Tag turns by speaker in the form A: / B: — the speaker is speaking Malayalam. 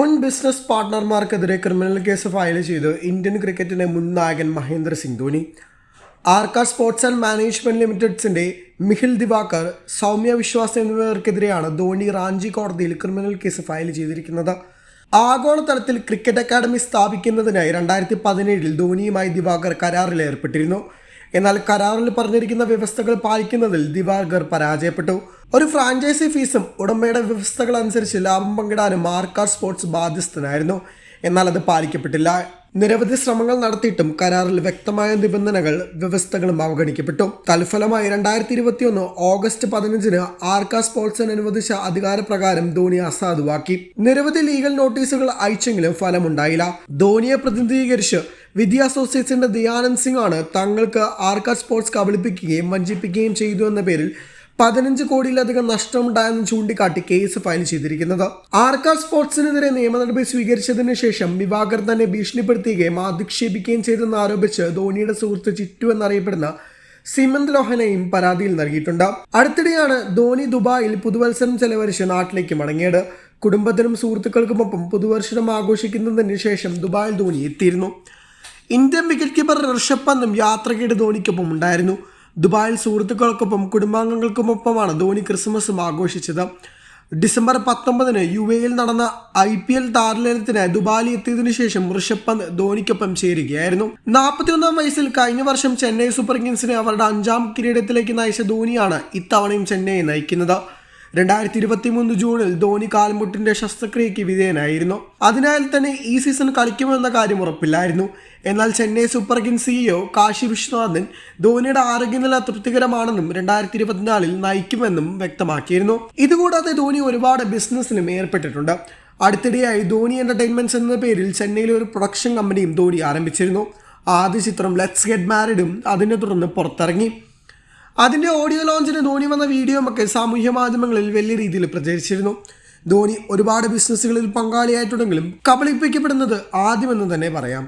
A: മുൻ ബിസിനസ് പാർട്ട്ണർമാർക്കെതിരെ ക്രിമിനൽ കേസ് ഫയൽ ചെയ്ത് ഇന്ത്യൻ ക്രിക്കറ്റിന്റെ മുൻ നായകൻ Mahendra Singh Dhoni Arka sports and management ലിമിറ്റഡ്സിന്റെ Mihir Diwakar Soumya Vishwas എന്നിവർക്കെതിരെയാണ് ധോണി റാഞ്ചി കോടതിയിൽ ക്രിമിനൽ കേസ് ഫയൽ ചെയ്തിരിക്കുന്നത്. ആഗോളതലത്തിൽ ക്രിക്കറ്റ് അക്കാദമി സ്ഥാപിക്കുന്നതിനായി രണ്ടായിരത്തി പതിനേഴിൽ ധോണിയുമായി ദിവാകർ കരാറിൽ ഏർപ്പെട്ടിരുന്നു. എന്നാൽ കരാറിൽ പറഞ്ഞിരിക്കുന്ന വ്യവസ്ഥകൾ പാലിക്കുന്നതിൽ ദിവാകർ പരാജയപ്പെട്ടു. ഒരു ഫ്രാഞ്ചൈസി ഫീസും ഉടമയുടെ വ്യവസ്ഥകൾ അനുസരിച്ച് ലാഭം പങ്കിടാനും ആർക്കാർ സ്പോർട്സ് ബാധ്യസ്ഥനായിരുന്നു. എന്നാൽ അത് പാലിക്കപ്പെട്ടില്ല. നിരവധി ശ്രമങ്ങൾ നടത്തിയിട്ടും കരാറിൽ വ്യക്തമായ നിബന്ധനകൾ വ്യവസ്ഥകളും അവഗണിക്കപ്പെട്ടു. തൽഫലമായി രണ്ടായിരത്തി ഇരുപത്തിയൊന്ന് ഓഗസ്റ്റ് പതിനഞ്ചിന് ആർക്ക സ്പോർട്സിന് അനുവദിച്ച അധികാരപ്രകാരം ധോണി അസാധുവാക്കി. നിരവധി ലീഗൽ നോട്ടീസുകൾ അയച്ചെങ്കിലും ഫലമുണ്ടായില്ല. ധോണിയെ പ്രതിനിധീകരിച്ച് വിദ്യ അസോസിയേറ്റ്സിന്റെ ദയാനന്ദ് സിംഗ് ആണ് തങ്ങൾക്ക് ആർക്ക സ്പോർട്സ് കബളിപ്പിക്കുകയും വഞ്ചിപ്പിക്കുകയും ചെയ്തു എന്ന പേരിൽ പതിനഞ്ച് കോടിയിലധികം നഷ്ടമുണ്ടായെന്ന് ചൂണ്ടിക്കാട്ടി കേസ് ഫയൽ ചെയ്തിരിക്കുന്നത്. ആർക്കാർ സ്പോർട്സിനെതിരെ നിയമ നടപടി സ്വീകരിച്ചതിന് ശേഷം വിവാകർ തന്നെ ഭീഷണിപ്പെടുത്തുകയും അധിക്ഷേപിക്കുകയും ചെയ്തെന്ന് ആരോപിച്ച് ധോണിയുടെ സുഹൃത്ത് ചിറ്റു എന്നറിയപ്പെടുന്ന സിമന്ത് ലോഹനയും പരാതിയിൽ നൽകിയിട്ടുണ്ട്. അടുത്തിടെയാണ് ധോണി ദുബായിൽ പുതുവത്സരം ചെലവഴിച്ച് നാട്ടിലേക്ക് മടങ്ങിയത്. കുടുംബത്തിനും സുഹൃത്തുക്കൾക്കുമൊപ്പം പുതുവർഷം ആഘോഷിക്കുന്നതിന് ശേഷം ദുബായിൽ ധോണി എത്തിയിരുന്നു. ഇന്ത്യൻ വിക്കറ്റ് കീപ്പർ ഋഷഭ് പന്തും യാത്രയ്ക്കിടെ ധോണിക്കൊപ്പം ഉണ്ടായിരുന്നു. ദുബായിൽ സുഹൃത്തുക്കൾക്കൊപ്പം കുടുംബാംഗങ്ങൾക്കുമൊപ്പമാണ് ധോണി ക്രിസ്മസും ആഘോഷിച്ചത്. ഡിസംബർ പത്തൊമ്പതിന് യു എയിൽ നടന്ന ഐ പി എൽ താരലേലത്തിന് ദുബായിൽ എത്തിയതിനു ശേഷം ഋഷഭ് പന്ത് ധോണിക്കൊപ്പം ചേരുകയായിരുന്നു. നാൽപ്പത്തിയൊന്നാം വയസ്സിൽ കഴിഞ്ഞ വർഷം ചെന്നൈ സൂപ്പർ കിങ്സിനെ അവരുടെ അഞ്ചാം കിരീടത്തിലേക്ക് നയിച്ച ധോണിയാണ് ഇത്തവണയും ചെന്നൈയെ നയിക്കുന്നത്. രണ്ടായിരത്തി ഇരുപത്തി മൂന്ന് ജൂണിൽ ധോണി കാൽമുട്ടിന്റെ ശസ്ത്രക്രിയയ്ക്ക് വിധേയനായിരുന്നു. അതിനാൽ തന്നെ ഈ സീസൺ കളിക്കുമെന്ന കാര്യം ഉറപ്പില്ലായിരുന്നു. എന്നാൽ Chennai super kings CEO Kasi Viswanathan ധോണിയുടെ ആരോഗ്യനില തൃപ്തികരമാണെന്നും രണ്ടായിരത്തി ഇരുപത്തിനാലിൽ നയിക്കുമെന്നും വ്യക്തമാക്കിയിരുന്നു. ഇതുകൂടാതെ ധോണി ഒരുപാട് ബിസിനസ്സിലും ഏർപ്പെട്ടിട്ടുണ്ട്. അടുത്തിടെയായി ധോണി എന്റർടൈൻമെന്റ്സ് എന്ന പേരിൽ ചെന്നൈയിലെ ഒരു പ്രൊഡക്ഷൻ കമ്പനിയും ധോണി ആരംഭിച്ചിരുന്നു. ആദ്യ ചിത്രം ലെറ്റ്സ് ഗെറ്റ് മാരിഡും അതിനെ തുടർന്ന് പുറത്തിറങ്ങി. അതിന്റെ ഓഡിയോ ലോഞ്ചിന് ധോണി വന്ന വീഡിയോമൊക്കെ സാമൂഹ്യ മാധ്യമങ്ങളിൽ വലിയ രീതിയിൽ പ്രചരിച്ചിരുന്നു. ധോണി ഒരുപാട് ബിസിനസ്സുകളിൽ പങ്കാളിയായിട്ടുണ്ടെങ്കിലും കബളിപ്പിക്കപ്പെടുന്നത് ആദ്യമെന്ന് തന്നെ പറയാം.